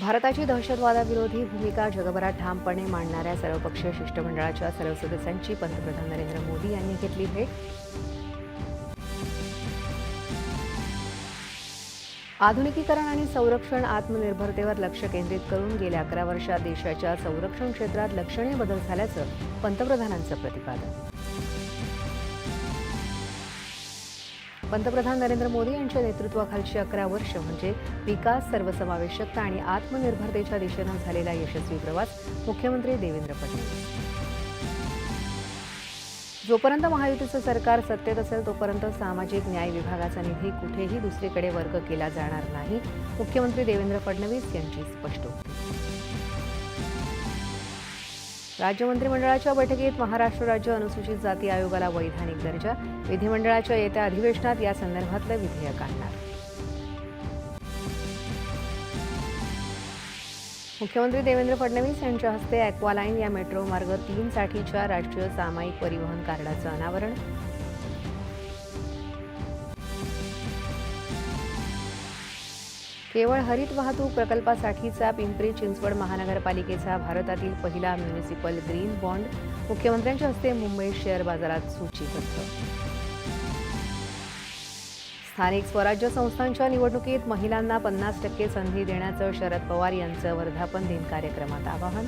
भारताची दहशतवादाविरोधी भूमिका जगभरात ठामपणे मांडणाऱ्या सर्वपक्षीय शिष्टमंडळाच्या सर्व सदस्यांची पंतप्रधान नरेंद्र मोदी यांनी घेतली भेट. आधुनिकीकरण आणि संरक्षण आत्मनिर्भरतेवर लक्ष केंद्रित करून गेल्या अकरा वर्षात देशाच्या संरक्षण क्षेत्रात लक्षणीय बदल झाल्याचं पंतप्रधानांचं प्रतिपादन. पंतप्रधान नरेंद्र मोदी यांच्या नेतृत्वाखालची अकरा वर्ष म्हणजे विकास सर्वसमावेशकता आणि आत्मनिर्भरतेच्या दिशेनं झालेला यशस्वी प्रवास मुख्यमंत्री देवेंद्र फडणवीस. जोपर्यंत महायुतीचं सरकार सत्तेत असेल तोपर्यंत सामाजिक न्याय विभागाचा निधी कुठेही दुसरीकडे वर्ग केला जाणार नाही मुख्यमंत्री देवेंद्र फडणवीस यांची स्पष्टोक्ती राज्य मंत्रिमंडळाच्या बैठकीत महाराष्ट्र राज्य अनुसूचित जाती आयोगाला वैधानिक दर्जा. विधिमंडळाच्या येत्या अधिवेशनात या संदर्भातलं विधेयक आणणार. मुख्यमंत्री देवेंद्र फडणवीस यांच्या हस्ते ॲक्वालाईन या मेट्रो मार्ग तीनसाठीच्या राष्ट्रीय सामायिक परिवहन कार्डाचं अनावरण. केवळ हरित वाहतूक प्रकल्पासाठीचा पिंपरी चिंचवड महानगरपालिकेचा भारतातील पहिला म्युनिसिपल ग्रीन बॉन्ड मुख्यमंत्र्यांच्या हस्ते मुंबई शेअर बाजारात सूचीबद्ध. स्थानिक स्वराज्य संस्थांच्या निवडणुकीत महिलांना पन्नास टक्के संधी देण्याचं शरद पवार यांचं वर्धापन दिन कार्यक्रमात आवाहन.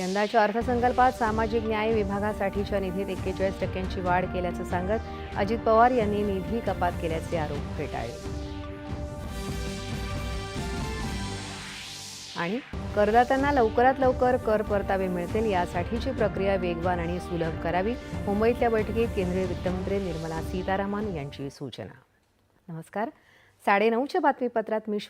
यंदाच्या अर्थसंकल्पात सामाजिक न्याय विभागासाठीच्या निधीत एक्केचाळीस टक्क्यांची वाढ केल्याचं सांगत अजित पवार यांनी निधी कपात केल्याचे आरोप फेटाळले. आणि करदात्यांना लवकरात लवकर कर परतावे मिळतील यासाठीची प्रक्रिया वेगवान आणि सुलभ करावी. मुंबईतल्या बैठकीत केंद्रीय वित्तमंत्री निर्मला सीतारामन यांची सूचना. नमस्कार. साडेनऊच्या बातमीपत्रात मी